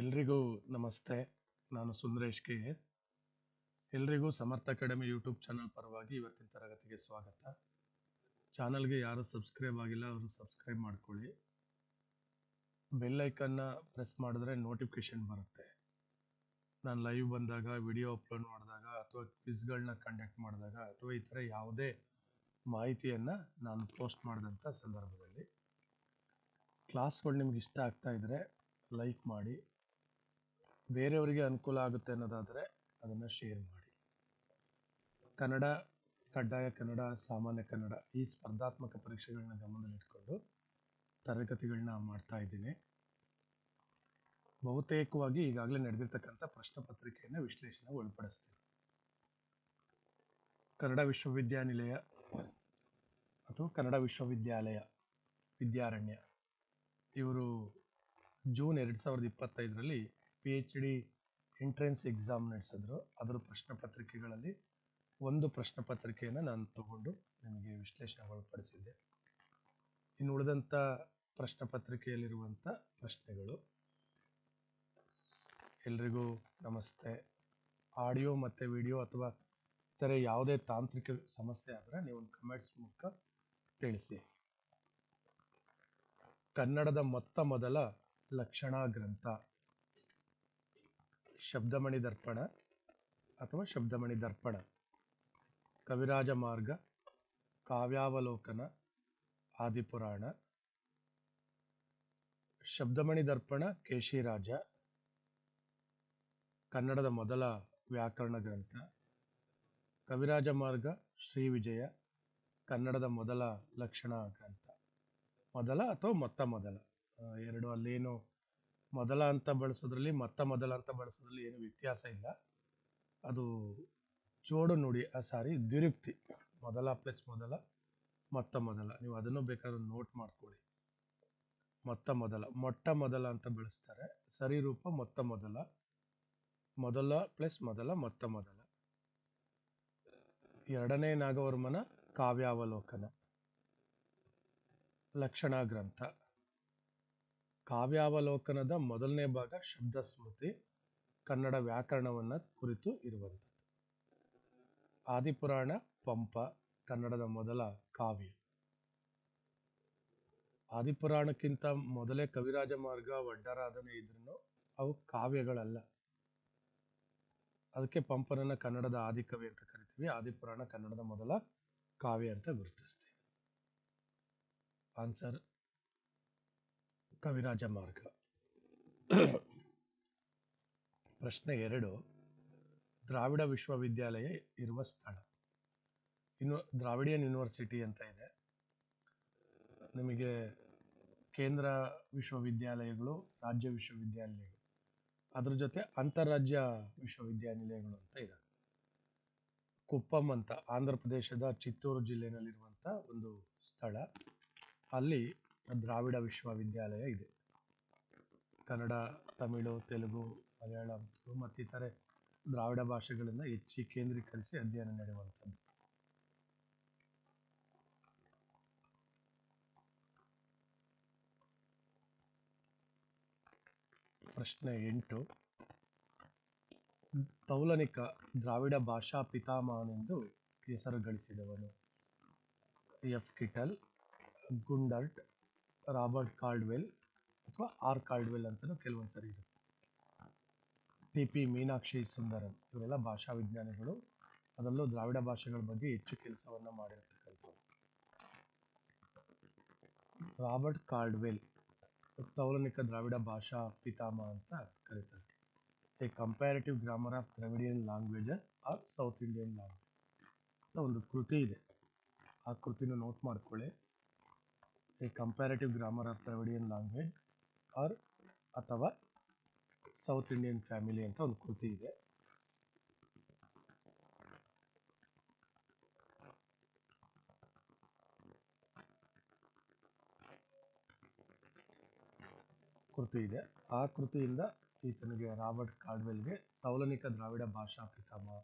ಎಲ್ರಿಗೂ ನಮಸ್ತೆ. ನಾನು ಸುಂದರೇಶ್ ಕೆ. ಎಸ್. ಎಲ್ರಿಗೂ ಸಮರ್ಥ ಅಕಾಡೆಮಿ ಯೂಟ್ಯೂಬ್ ಚಾನಲ್ ಪರವಾಗಿ ಇವತ್ತಿನ ತರಗತಿಗೆ ಸ್ವಾಗತ. ಚಾನಲ್ಗೆ ಯಾರು ಸಬ್ಸ್ಕ್ರೈಬ್ ಆಗಿಲ್ಲ, ಅವರು ಸಬ್ಸ್ಕ್ರೈಬ್ ಮಾಡ್ಕೊಳ್ಳಿ. ಬೆಲ್ ಐಕನ್ನ ಪ್ರೆಸ್ ಮಾಡಿದ್ರೆ ನೋಟಿಫಿಕೇಶನ್ ಬರುತ್ತೆ. ನಾನು ಲೈವ್ ಬಂದಾಗ, ವಿಡಿಯೋ ಅಪ್ಲೋಡ್ ಮಾಡಿದಾಗ, ಅಥವಾ ಕ್ವಿಸ್ಗಳನ್ನ ಕಂಡಕ್ಟ್ ಮಾಡಿದಾಗ, ಅಥವಾ ಈ ಯಾವುದೇ ಮಾಹಿತಿಯನ್ನು ನಾನು ಪೋಸ್ಟ್ ಮಾಡಿದಂಥ ಸಂದರ್ಭದಲ್ಲಿ. ಕ್ಲಾಸ್ಗಳು ನಿಮ್ಗೆ ಇಷ್ಟ ಆಗ್ತಾ ಇದ್ದರೆ ಲೈಕ್ ಮಾಡಿ. ಬೇರೆಯವರಿಗೆ ಅನುಕೂಲ ಆಗುತ್ತೆ ಅನ್ನೋದಾದರೆ ಅದನ್ನು ಶೇರ್ ಮಾಡಿ. ಕನ್ನಡ, ಕಡ್ಡಾಯ ಕನ್ನಡ, ಸಾಮಾನ್ಯ ಕನ್ನಡ ಈ ಸ್ಪರ್ಧಾತ್ಮಕ ಪರೀಕ್ಷೆಗಳನ್ನ ಗಮನದಲ್ಲಿಟ್ಕೊಂಡು ತರಗತಿಗಳನ್ನ ಮಾಡ್ತಾ ಇದ್ದೀನಿ. ಬಹುತೇಕವಾಗಿ ಈಗಾಗಲೇ ನಡೆದಿರ್ತಕ್ಕಂಥ ಪ್ರಶ್ನೆ ಪತ್ರಿಕೆಯನ್ನು ವಿಶ್ಲೇಷಣೆ ಒಳಪಡಿಸ್ತೀನಿ. ಕನ್ನಡ ವಿಶ್ವವಿದ್ಯಾನಿಲಯ ಅಥವಾ ಕನ್ನಡ ವಿಶ್ವವಿದ್ಯಾಲಯ, ವಿದ್ಯಾರಣ್ಯ ಇವರು ಜೂನ್ ಎರಡು ಸಾವಿರದ ಇಪ್ಪತ್ತೈದರಲ್ಲಿ P H D entrance exam ನಡೆಸಿದ್ರು. ಅದರ ಪ್ರಶ್ನೆ ಪತ್ರಿಕೆಗಳಲ್ಲಿ ಒಂದು ಪ್ರಶ್ನೆ ಪತ್ರಿಕೆಯನ್ನು ನಾನು ತಗೊಂಡು ನಿಮಗೆ ವಿಶ್ಲೇಷಣೆ ಒಳಪಡಿಸಿದ್ದೆ ಇನ್ನು ಉಳಿದಂಥ ಪ್ರಶ್ನೆ ಪತ್ರಿಕೆಯಲ್ಲಿರುವಂಥ ಪ್ರಶ್ನೆಗಳು. ಎಲ್ರಿಗೂ ನಮಸ್ತೆ. ಆಡಿಯೋ ಮತ್ತು ವಿಡಿಯೋ ಅಥವಾ ಇತರೆ ಯಾವುದೇ ತಾಂತ್ರಿಕ ಸಮಸ್ಯೆ ಆದರೆ ನೀವು ಒಂದು ಕಮೆಂಟ್ಸ್ ಮೂಲಕ ತಿಳಿಸಿ. ಕನ್ನಡದ ಮೊತ್ತ ಮೊದಲ ಲಕ್ಷಣ ಗ್ರಂಥ. ಶಬ್ದಮಣಿ ದರ್ಪಣ ಅಥವಾ ಶಬ್ದಮಣಿ ದರ್ಪಣ. ಕವಿರಾಜ ಮಾರ್ಗ, ಕಾವ್ಯಾವಲೋಕನ, ಆದಿಪುರಾಣ. ಶಬ್ದಮಣಿ ದರ್ಪಣ, ಕೇಶಿರಾಜ. ಕನ್ನಡದ ಮೊದಲ ವ್ಯಾಕರಣ ಗ್ರಂಥ. ಕವಿರಾಜ ಮಾರ್ಗ ಶ್ರೀ ವಿಜಯ ಕನ್ನಡದ ಮೊದಲ ಲಕ್ಷಣ ಗ್ರಂಥ. ಮೊದಲ ಅಥವಾ ಮೊತ್ತ ಮೊದಲ? ಎರಡು ಅಲ್ಲೇನು ಮೊದಲ ಅಂತ ಬಳಸೋದ್ರಲ್ಲಿ, ಮತ್ತ ಮೊದಲ ಅಂತ ಬಳಸೋದ್ರಲ್ಲಿ ಏನು ವ್ಯತ್ಯಾಸ ಇಲ್ಲ. ಅದು ಜೋಡು ನುಡಿ ಸಾರಿ ದ್ವಿರುಕ್ತಿ. ಮೊದಲ ಪ್ಲಸ್ ಮೊದಲ, ಮತ್ತ ಮೊದಲ. ನೀವು ಅದನ್ನು ಬೇಕಾದ್ರೆ ನೋಟ್ ಮಾಡ್ಕೊಳ್ಳಿ. ಮೊತ್ತ ಮೊದಲ. ಮೊಟ್ಟ ಮೊದಲ ಅಂತ ಬಳಸ್ತಾರೆ. ಸರಿ ರೂಪ ಮೊತ್ತ ಮೊದಲ. ಮೊದಲ ಪ್ಲಸ್ ಮೊದಲ, ಮೊತ್ತ ಮೊದಲ. ಎರಡನೇ ನಾಗವರ್ಮನ ಕಾವ್ಯಾವಲೋಕನ. ಲಕ್ಷಣ ಗ್ರಂಥ. ಕಾವ್ಯಾವಲೋಕನದ ಮೊದಲನೇ ಭಾಗ ಶಬ್ದ ಸ್ಮೃತಿ ಕನ್ನಡ ವ್ಯಾಕರಣವನ್ನ ಕುರಿತು ಇರುವಂಥದ್ದು. ಆದಿಪುರಾಣ, ಪಂಪ, ಕನ್ನಡದ ಮೊದಲ ಕಾವ್ಯ. ಆದಿಪುರಾಣಕ್ಕಿಂತ ಮೊದಲೇ ಕವಿರಾಜ ಮಾರ್ಗ, ವಡ್ಡರಾಧನೆ ಇದ್ರೂ ಅವು ಕಾವ್ಯಗಳಲ್ಲ. ಅದಕ್ಕೆ ಪಂಪನನ್ನ ಕನ್ನಡದ ಆದಿಕವಿ ಅಂತ ಕರಿತೀವಿ. ಆದಿಪುರಾಣ ಕನ್ನಡದ ಮೊದಲ ಕಾವ್ಯ ಅಂತ ಗುರುತಿಸ್ತೀವಿ. ಆನ್ಸರ್ ಕವಿರಾಜ ಮಾರ್ಗ ಪ್ರಶ್ನೆ ಎರಡು. ದ್ರಾವಿಡ ವಿಶ್ವವಿದ್ಯಾಲಯ ಇರುವ ಸ್ಥಳ. ಇನ್ನು ದ್ರಾವಿಡಿಯನ್ ಯೂನಿವರ್ಸಿಟಿ ಅಂತ ಇದೆ. ನಿಮಗೆ ಕೇಂದ್ರ ವಿಶ್ವವಿದ್ಯಾಲಯಗಳು, ರಾಜ್ಯ ವಿಶ್ವವಿದ್ಯಾಲಯಗಳು, ಅದ್ರ ಜೊತೆ ಅಂತಾರಾಜ್ಯ ವಿಶ್ವವಿದ್ಯಾನಿಲಯಗಳು ಅಂತ ಇದೆ. ಕುಪ್ಪಂ ಅಂತ ಆಂಧ್ರ ಪ್ರದೇಶದ ಚಿತ್ತೂರು ಜಿಲ್ಲೆಯಲ್ಲಿರುವಂಥ ಒಂದು ಸ್ಥಳ. ಅಲ್ಲಿ ದ್ರಾವಿಡ ವಿಶ್ವವಿದ್ಯಾಲಯ ಇದೆ. ಕನ್ನಡ, ತಮಿಳು, ತೆಲುಗು, ಮಲಯಾಳಂ ಮತ್ತಿತರೆ ದ್ರಾವಿಡ ಭಾಷೆಗಳನ್ನು ಹೆಚ್ಚಿ ಕೇಂದ್ರೀಕರಿಸಿ ಅಧ್ಯಯನ ನಡೆಯುವಂಥದ್ದು. ಪ್ರಶ್ನೆ ಎಂಟು. ತೌಲನಿಕ ದ್ರಾವಿಡ ಭಾಷಾ ಪಿತಾಮಹನೆಂದು ಹೆಸರು ಗಳಿಸಿದವನು F. Kittel, Gundert Robert Caldwell ಅಥವಾ ಆರ್ ಕಾರ್ಡ್ವೆಲ್ ಅಂತಲೂ ಕೆಲವೊಂದು ಸರಿ ಇರುತ್ತೆ. ಟಿ ಪಿ ಮೀನಾಕ್ಷಿ ಸುಂದರನ್ ಇವರೆಲ್ಲ ಭಾಷಾ ವಿಜ್ಞಾನಿಗಳು. ಅದರಲ್ಲೂ ದ್ರಾವಿಡ ಭಾಷೆಗಳ ಬಗ್ಗೆ ಹೆಚ್ಚು ಕೆಲಸವನ್ನು ಮಾಡಿರ್ತಕ್ಕಂಥವ್ರು. ರಾಬರ್ಟ್ ಕಾರ್ಡ್ವೆಲ್ ತೌಲನಿಕ ದ್ರಾವಿಡ ಭಾಷಾ ಪಿತಾಮಹ ಅಂತ ಕರೀತಾರೆ. A comparative grammar of Dravidian languages or South Indian language ಅಂತ ಒಂದು ಕೃತಿ ಇದೆ. ಆ ಕೃತಿನ ನೋಟ್ ಮಾಡ್ಕೊಳ್ಳಿ. A comparative grammar of Dravidian language or ಅಥವಾ ಸೌತ್ ಇಂಡಿಯನ್ ಫ್ಯಾಮಿಲಿ ಅಂತ ಒಂದು ಕೃತಿ ಇದೆ. ಕೃತಿ ಇದೆ. ಆ ಕೃತಿಯಿಂದ ಈತನಿಗೆ ರಾಬರ್ಟ್ ಕಾರ್ಡ್ವೆಲ್ಗೆ ತೌಲನಿಕ ದ್ರಾವಿಡ ಭಾಷಾ ಪಿತಾಮಹ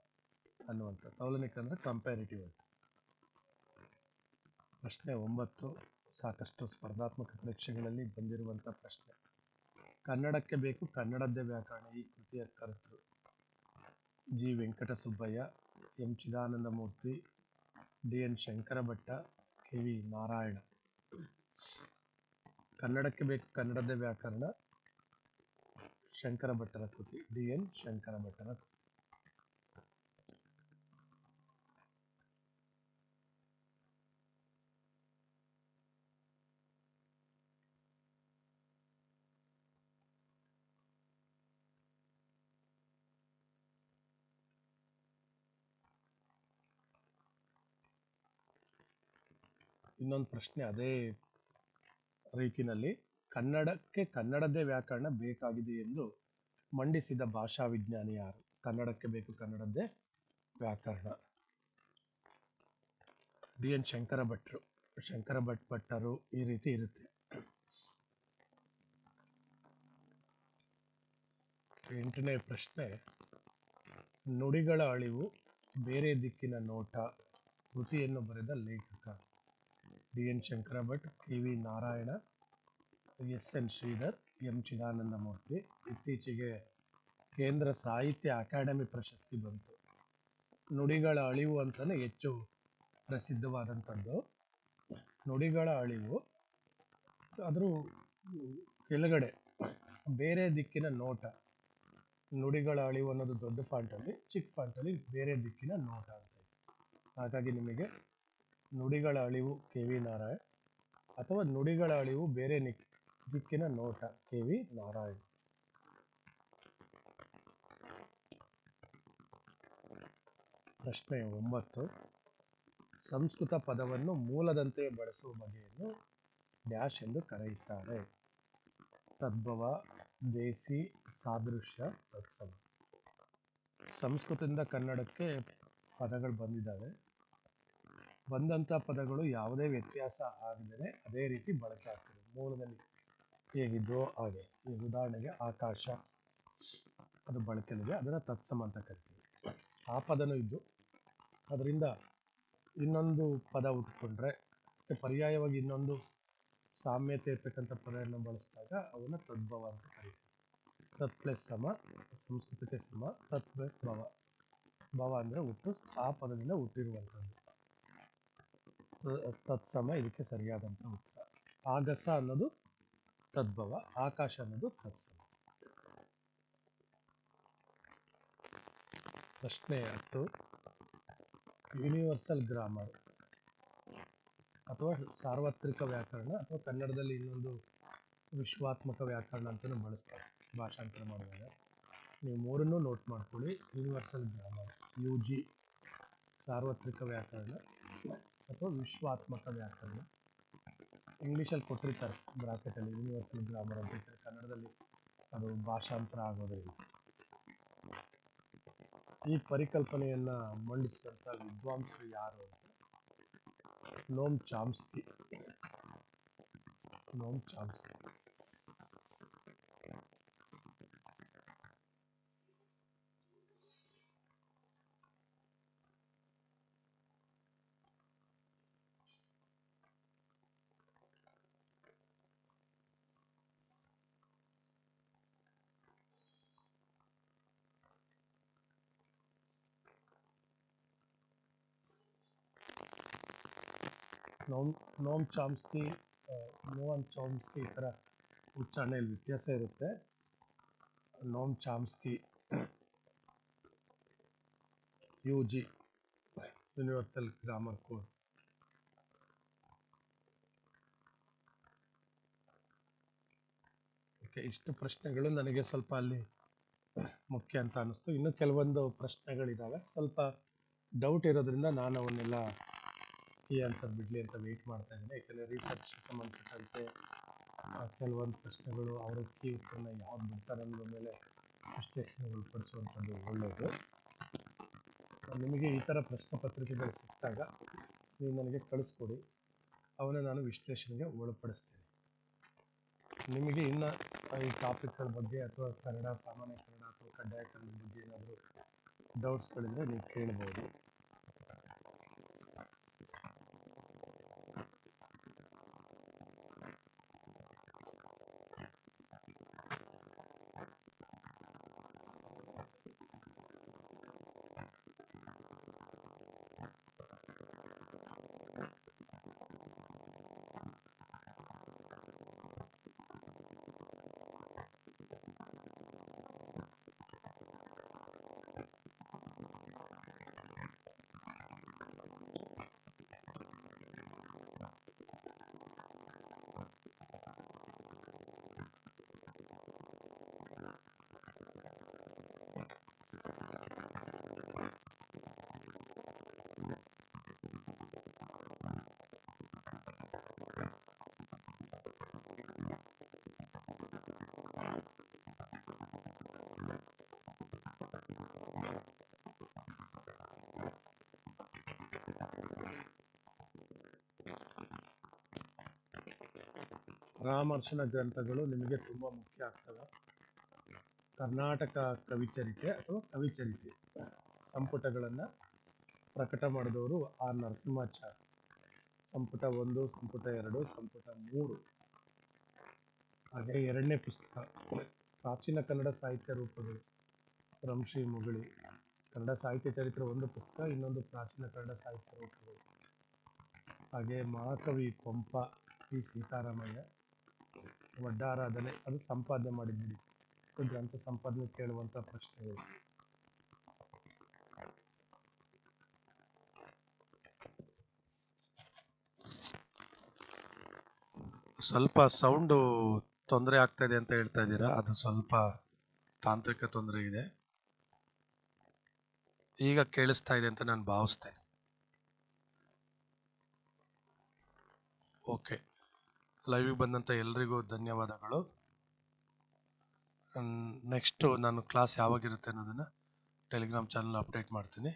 ಅನ್ನುವಂಥ ತೌಲನಿಕ ಅಂದರೆ ಕಂಪ್ಯಾರಿಟಿವ್ ಅಂತ. ಪ್ರಶ್ನೆ ಒಂಬತ್ತು. ಸಾಕಷ್ಟು ಸ್ಪರ್ಧಾತ್ಮಕ ಪರೀಕ್ಷೆಗಳಲ್ಲಿ ಬಂದಿರುವಂಥ ಪ್ರಶ್ನೆ. ಕನ್ನಡಕ್ಕೆ ಬೇಕು ಕನ್ನಡದ್ದೇ ವ್ಯಾಕರಣ ಈ ಕೃತಿಯ ಕರ್ತೃ. G. Venkatasubbaiah, M. Chidanandamurthy, D. N. Shankara Bhatta K. V. Narayana. ಕನ್ನಡಕ್ಕೆ ಬೇಕು ಕನ್ನಡದ್ದೇ ವ್ಯಾಕರಣ ಶಂಕರ ಭಟ್ಟರ ಕೃತಿ, ಡಿ. ಎನ್. ಶಂಕರ ಭಟ್ಟರ ಕೃತಿ. ಇನ್ನೊಂದು ಪ್ರಶ್ನೆ ಅದೇ ರೀತಿನಲ್ಲಿ ಕನ್ನಡಕ್ಕೆ ಕನ್ನಡದೇ ವ್ಯಾಕರಣ ಬೇಕಾಗಿದೆ ಎಂದು ಮಂಡಿಸಿದ ಭಾಷಾ ವಿಜ್ಞಾನಿ ಯಾರು? ಕನ್ನಡಕ್ಕೆ ಬೇಕು ಕನ್ನಡದ್ದೇ ವ್ಯಾಕರಣ. ಡಿ ಎನ್ ಶಂಕರ ಭಟ್ರು ಶಂಕರ ಭಟ್ ಭಟ್ಟರು ಈ ರೀತಿ ಇರುತ್ತೆ. ಎಂಟನೇ ಪ್ರಶ್ನೆ. ನುಡಿಗಳ ಅಳಿವು ಬೇರೆ ದಿಕ್ಕಿನ ನೋಟ, ಕೃತಿಯನ್ನು ಬರೆದ ಲೇಖಕ. D N Shankara Bhat, K V Narayana, S N Sridhar, M Chidanandamurthy. ಇತ್ತೀಚೆಗೆ ಕೇಂದ್ರ ಸಾಹಿತ್ಯ ಅಕಾಡೆಮಿ ಪ್ರಶಸ್ತಿ ಬಂತು. ನುಡಿಗಳ ಅಳಿವು ಅಂತಲೇ ಹೆಚ್ಚು ಪ್ರಸಿದ್ಧವಾದಂಥದ್ದು. ನುಡಿಗಳ ಅಳಿವು ಅದ್ರ ಕೆಳಗಡೆ, ಬೇರೆ ದಿಕ್ಕಿನ ನೋಟ. ನುಡಿಗಳ ಅಳಿವು ಅನ್ನೋದು ದೊಡ್ಡ ಫಾಂಟಲ್ಲಿ ಚಿಕ್ಕ ಫಾಂಟಲ್ಲಿ ಬೇರೆ ದಿಕ್ಕಿನ ನೋಟ ಅಂತ ಹಾಗಾಗಿ ನಿಮಗೆ ನುಡಿಗಳ ಅಳಿವು ಕೆ ವಿ ನಾರಾಯಣ್ ಅಥವಾ ನುಡಿಗಳ ಅಳಿವು ಬೇರೆ ನಿಕ್ ದಿಕ್ಕಿನ ನೋಟ ಕೆ ವಿ ನಾರಾಯಣ್. ಪ್ರಶ್ನೆ ಒಂಬತ್ತು. ಸಂಸ್ಕೃತ ಪದವನ್ನು ಮೂಲದಂತೆ ಬಳಸುವ ಬಗೆಯನ್ನು ಡ್ಯಾಶ್ ಎಂದು ಕರೆಯುತ್ತಾರೆ. ತದ್ಭವ, ದೇಸಿ, ಸಾದೃಶ್ಯ, ತತ್ಸಮ. ಸಂಸ್ಕೃತದಿಂದ ಕನ್ನಡಕ್ಕೆ ಪದಗಳು ಬಂದಿದ್ದಾವೆ. ಬಂದಂಥ ಪದಗಳು ಯಾವುದೇ ವ್ಯತ್ಯಾಸ ಆಗದೇ ಅದೇ ರೀತಿ ಬಳಕೆ ಆಗ್ತದೆ. ಮೂಲದಲ್ಲಿ ಹೇಗಿದ್ರೋ ಹಾಗೆ. ಈ ಉದಾಹರಣೆಗೆ ಆಕಾಶ, ಅದು ಬಳಕೆಯಲ್ಲಿದೆ ಅದನ್ನು ತತ್ಸಮ ಅಂತ ಕರಿತೀವಿ. ಆ ಪದನೂ ಇದ್ದು, ಅದರಿಂದ ಇನ್ನೊಂದು ಪದ ಉಟ್ಕೊಂಡ್ರೆ ಮತ್ತೆ ಪರ್ಯಾಯವಾಗಿ ಇನ್ನೊಂದು ಸಾಮ್ಯತೆ ಇರ್ತಕ್ಕಂಥ ಪದವನ್ನು ಬಳಸಿದಾಗ ಅವನ್ನ ತದ್ಭವ ಅಂತ ಕರಿತೀವಿ. ತತ್ ಪ್ಲಸ್ ಸಮ, ಸಂಸ್ಕೃತಕ್ಕೆ ಸಮ ತತ್ ಪ್ಲಸ್ ಭವ. ಭವ ಅಂದರೆ ಹುಟ್ಟು, ಆ ಪದದಿಂದ ಹುಟ್ಟಿರುವಂಥದ್ದು. ತತ್ಸಮ ಇದಕ್ಕೆ ಸರಿಯಾದಂಥ ಉತ್ತರ. ಆಗಸ ಅನ್ನೋದು ತದ್ಭವ, ಆಕಾಶ ಅನ್ನೋದು ತತ್ಸಮ. ಪ್ರಶ್ನೆ ಹತ್ತು. ಯೂನಿವರ್ಸಲ್ ಗ್ರಾಮರ್ ಅಥವಾ ಸಾರ್ವತ್ರಿಕ ವ್ಯಾಕರಣ ಅಥವಾ ಕನ್ನಡದಲ್ಲಿ ಇನ್ನೊಂದು ವಿಶ್ವಾತ್ಮಕ ವ್ಯಾಕರಣ ಅಂತಲೂ ಬಳಸ್ತಾರೆ ಭಾಷಾಂತರ ಮಾಡಿದಾಗ ನೀವು ಮೂರನ್ನು ನೋಟ್ ಮಾಡ್ಕೊಳ್ಳಿ. ಯೂನಿವರ್ಸಲ್ ಗ್ರಾಮರ್ ಯು ಜಿ ಸಾರ್ವತ್ರಿಕ ವ್ಯಾಕರಣ. ಅಥವಾ ವಿಶ್ವಾತ್ಮಕ ವ್ಯಾಕರಣ ಇಂಗ್ಲೀಷಲ್ಲಿ ಕೊಟ್ಟಿರ್ತಾರೆ ಬ್ರಾಕೆಟಲ್ಲಿ ಯೂನಿವರ್ಸಲ್ ಗ್ರಾಮರ್ ಅಂತ ಇರ್ತಾರೆ ಕನ್ನಡದಲ್ಲಿ ಅದು ಭಾಷಾಂತರ ಆಗೋದ್ರಿಂದ ಈ ಪರಿಕಲ್ಪನೆಯನ್ನು ಮಂಡಿಸಿದಂಥ ವಿದ್ವಾಂಸರು ಯಾರು ಅಂತ? Noam Chomsky. Noam Chomsky. Noam Chomsky no one Chomsky ಈ ಥರ ಉಚ್ಚಾರಣೆಯಲ್ಲಿ ವ್ಯತ್ಯಾಸ ಇರುತ್ತೆ. Noam Chomsky U G universal grammar code okay ಇಷ್ಟು ಪ್ರಶ್ನೆಗಳು ನನಗೆ ಸ್ವಲ್ಪ ಅಲ್ಲಿ ಮುಖ್ಯ ಅಂತ ಅನ್ನಿಸ್ತು ಇನ್ನು ಕೆಲವೊಂದು ಪ್ರಶ್ನೆಗಳಿದ್ದಾವೆ ಸ್ವಲ್ಪ ಡೌಟ್ ಇರೋದ್ರಿಂದ ನಾನು ಅವನ್ನೆಲ್ಲ ಈ ಆನ್ಸರ್ ಬಿಡಲಿ ಅಂತ ವೆಯ್ಟ್ ಮಾಡ್ತಾ ಇದ್ದೀನಿ. ಯಾಕಂದರೆ ರಿಸರ್ಚ್ ಸಂಬಂಧಪಟ್ಟಂತೆ ಕೆಲವೊಂದು ಪ್ರಶ್ನೆಗಳು ಅವರ ಕೀ ಉತ್ತರನ ಯಾವ್ದು ಬಿಡ್ತಾರೆ ಅನ್ನೋದ್ರ ಮೇಲೆ ವಿಶ್ಲೇಷಣೆಗಳು ಪಡಿಸುವಂಥದ್ದು ಒಳ್ಳೆಯದು ನಿಮಗೆ ಈ ಥರ ಪ್ರಶ್ನೆ ಪತ್ರಿಕೆಗಳು ಸಿಕ್ಕಾಗ ನೀವು ನನಗೆ ಕಳಿಸ್ಕೊಡಿ. ಅವನ್ನ ನಾನು ವಿಶ್ಲೇಷಣೆಗೆ ಒಳಪಡಿಸ್ತೀನಿ. ನಿಮಗೆ ಇನ್ನು ಈ ಟಾಪಿಕ್ಗಳ ಬಗ್ಗೆ ಅಥವಾ ಕನ್ನಡ, ಸಾಮಾನ್ಯ ಕನ್ನಡ ಅಥವಾ ಕಡ್ಡಾಯ ಕನ್ನಡ ಬಗ್ಗೆ ಏನಾದರೂ ಡೌಟ್ಸ್ಗಳಿದ್ದರೆ ನೀವು ಕೇಳ್ಬೋದು. ಪರಾಮರ್ಶನ ಗ್ರಂಥಗಳು ನಿಮಗೆ ತುಂಬ ಮುಖ್ಯ ಆಗ್ತವೆ. ಕರ್ನಾಟಕ ಕವಿಚರಿತೆ ಅಥವಾ ಕವಿಚರಿತೆ ಸಂಪುಟಗಳನ್ನು ಪ್ರಕಟ ಮಾಡಿದವರು ಆರ್ ನರಸಿಂಹಾಚಾರ್ ಸಂಪುಟ ಒಂದು, ಸಂಪುಟ ಎರಡು, ಸಂಪುಟ ಮೂರು. ಹಾಗೆ ಎರಡನೇ ಪುಸ್ತಕ, ಪ್ರಾಚೀನ ಕನ್ನಡ ಸಾಹಿತ್ಯ ರೂಪಗಳು ರಂಶ್ರೀ ಮುಗಳಿ. ಕನ್ನಡ ಸಾಹಿತ್ಯ ಚರಿತ್ರೆ ಒಂದು ಪುಸ್ತಕ, ಇನ್ನೊಂದು ಪ್ರಾಚೀನ ಕನ್ನಡ ಸಾಹಿತ್ಯ ರೂಪಗಳು. ಹಾಗೆ ಮಹಾಕವಿ ಪಂಪ ಪಿ ಸೀತಾರಾಮಯ್ಯ. ವಡ್ಡಾರಾಧನೆ ಅದು ಸಂಪಾದನೆ ಮಾಡಿದ್ದೀರಿ. ಗ್ರಂಥ ಸಂಪಾದನೆ ಕೇಳುವಂಥ ಪ್ರಶ್ನೆ ಸ್ವಲ್ಪ ಸೌಂಡು ತೊಂದರೆ ಆಗ್ತಾ ಇದೆ ಅಂತ ಹೇಳ್ತಾ ಇದ್ದೀರಾ? ಅದು ಸ್ವಲ್ಪ ತಾಂತ್ರಿಕ ತೊಂದರೆ ಇದೆ. ಈಗ ಕೇಳಿಸ್ತಾ ಇದೆ ಅಂತ ನಾನು ಭಾವಿಸ್ತೇನೆ. ಓಕೆ. ಲೈವಿಗೆ ಬಂದಂಥ ಎಲ್ರಿಗೂ ಧನ್ಯವಾದಗಳು. ನೆಕ್ಸ್ಟು ನಾನು ಕ್ಲಾಸ್ ಯಾವಾಗಿರುತ್ತೆ ಅನ್ನೋದನ್ನು ಟೆಲಿಗ್ರಾಮ್ ಚಾನಲ್ ಅಪ್ಡೇಟ್ ಮಾಡ್ತೀನಿ.